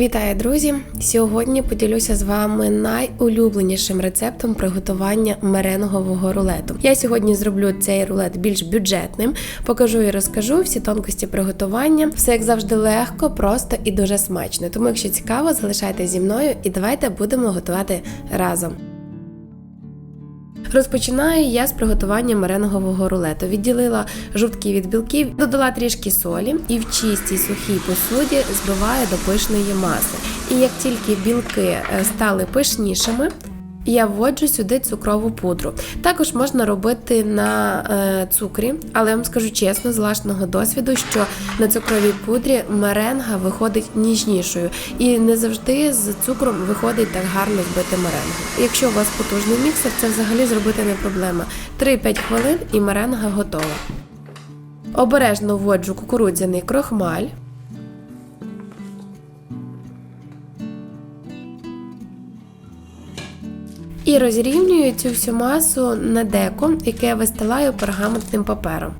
Вітаю, друзі! Сьогодні поділюся з вами найулюбленішим рецептом приготування меренгового рулету. Я сьогодні зроблю цей рулет більш бюджетним, покажу і розкажу всі тонкості приготування. Все як завжди легко, просто і дуже смачно. Тому, якщо цікаво, залишайтеся зі мною і давайте будемо готувати разом. Розпочинаю я з приготування меренгового рулету. Відділила жовтки від білків, додала трішки солі і в чистій сухій посуді збиваю до пишної маси. І як тільки білки е, стали пишнішими, я вводжу сюди цукрову пудру. Також можна робити на е, цукрі, але я вам скажу чесно, з власного досвіду, що на цукровій пудрі меренга виходить ніжнішою, і не завжди з цукром виходить так гарно збити меренгу. Якщо у вас потужний міксер, це взагалі зробити не проблема. 3-5 хвилин і меренга готова. Обережно вводжу кукурудзяний крохмаль. І розрівнюю цю всю масу на деко, яке я вистилаю пергаментним папером.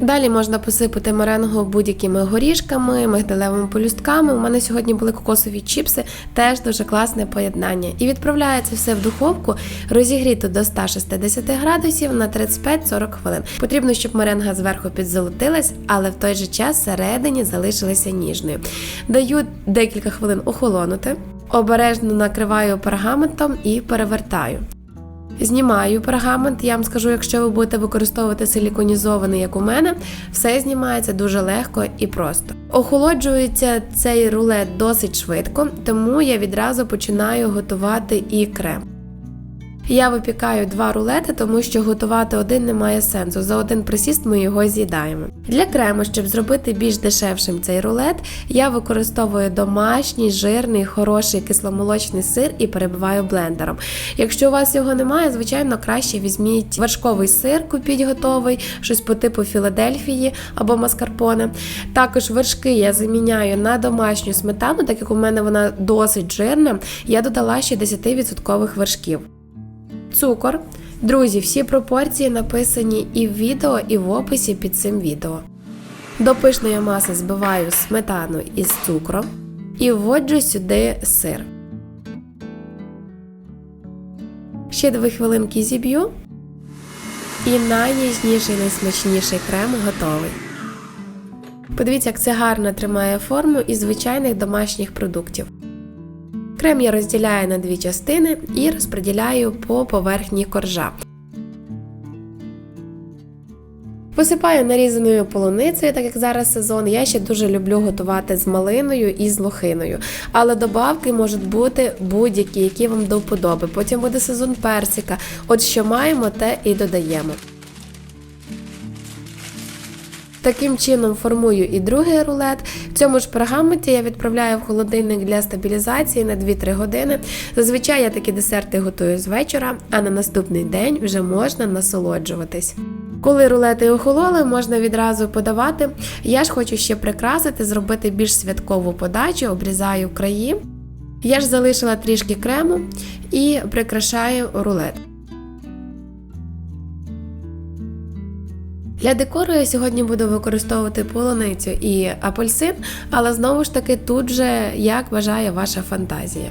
Далі можна посипати меренгу будь-якими горішками, мигдалевими полюстками. У мене сьогодні були кокосові чіпси, теж дуже класне поєднання. І відправляється все в духовку, розігріти до 160 градусів на 35-40 хвилин. Потрібно, щоб меренга зверху підзолотилась, але в той же час всередині залишилася ніжною. Даю декілька хвилин охолонути. Обережно накриваю пергаментом і перевертаю. Знімаю пергамент, я вам скажу, якщо ви будете використовувати силіконізований, як у мене, все знімається дуже легко і просто. Охолоджується цей рулет досить швидко, тому я відразу починаю готувати і крем. Я випікаю два рулети, тому що готувати один немає сенсу. За один присіст ми його з'їдаємо. Для крему, щоб зробити більш дешевшим цей рулет, я використовую домашній, жирний, хороший кисломолочний сир і перебиваю блендером. Якщо у вас його немає, звичайно, краще візьміть вершковий сир, купіть готовий, щось по типу Філадельфії або маскарпоне. Також вершки я заміняю на домашню сметану, так як у мене вона досить жирна, я додала ще 10% вершків. Цукор. Друзі, всі пропорції написані і в відео, і в описі під цим відео. До пишної маси збиваю сметану із цукром і вводжу сюди сир. Ще 2 хвилинки зіб'ю. І найніжніший, найсмачніший крем готовий. Подивіться, як це гарно тримає форму із звичайних домашніх продуктів. Крем я розділяю на дві частини і розподіляю по поверхні коржа. Посипаю нарізаною полуницею, так як зараз сезон. Я ще дуже люблю готувати з малиною і з лохиною. Але добавки можуть бути будь-які, які вам до вподоби. Потім буде сезон персика. От що маємо, те і додаємо. Таким чином формую і другий рулет. В цьому ж пергаменті я відправляю в холодильник для стабілізації на 2-3 години. Зазвичай я такі десерти готую з вечора, а на наступний день вже можна насолоджуватись. Коли рулети охололи, можна відразу подавати. Я ж хочу ще прикрасити, зробити більш святкову подачу, обрізаю краї. Я ж залишила трішки крему і прикрашаю рулет. Для декору я сьогодні буду використовувати полуницю і апельсин, але знову ж таки тут же як бажає ваша фантазія.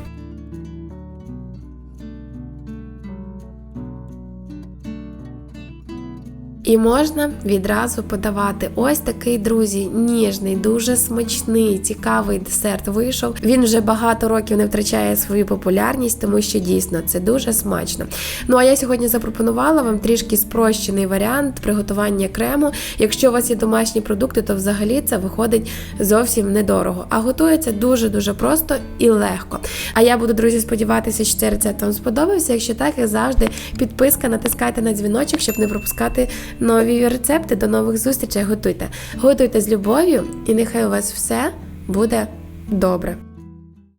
І можна відразу подавати. Ось такий, друзі, ніжний, дуже смачний, цікавий десерт вийшов. Він вже багато років не втрачає свою популярність, тому що дійсно це дуже смачно. Ну а я сьогодні запропонувала вам трішки спрощений варіант приготування крему. Якщо у вас є домашні продукти, то взагалі це виходить зовсім недорого. А готується дуже-дуже просто і легко. А я буду, друзі, сподіватися, що цей рецепт вам сподобався. Якщо так, як завжди, підписка, натискайте на дзвіночок, щоб не пропускати нові рецепти. До нових зустрічей. Готуйте. Готуйте з любов'ю, і нехай у вас все буде добре.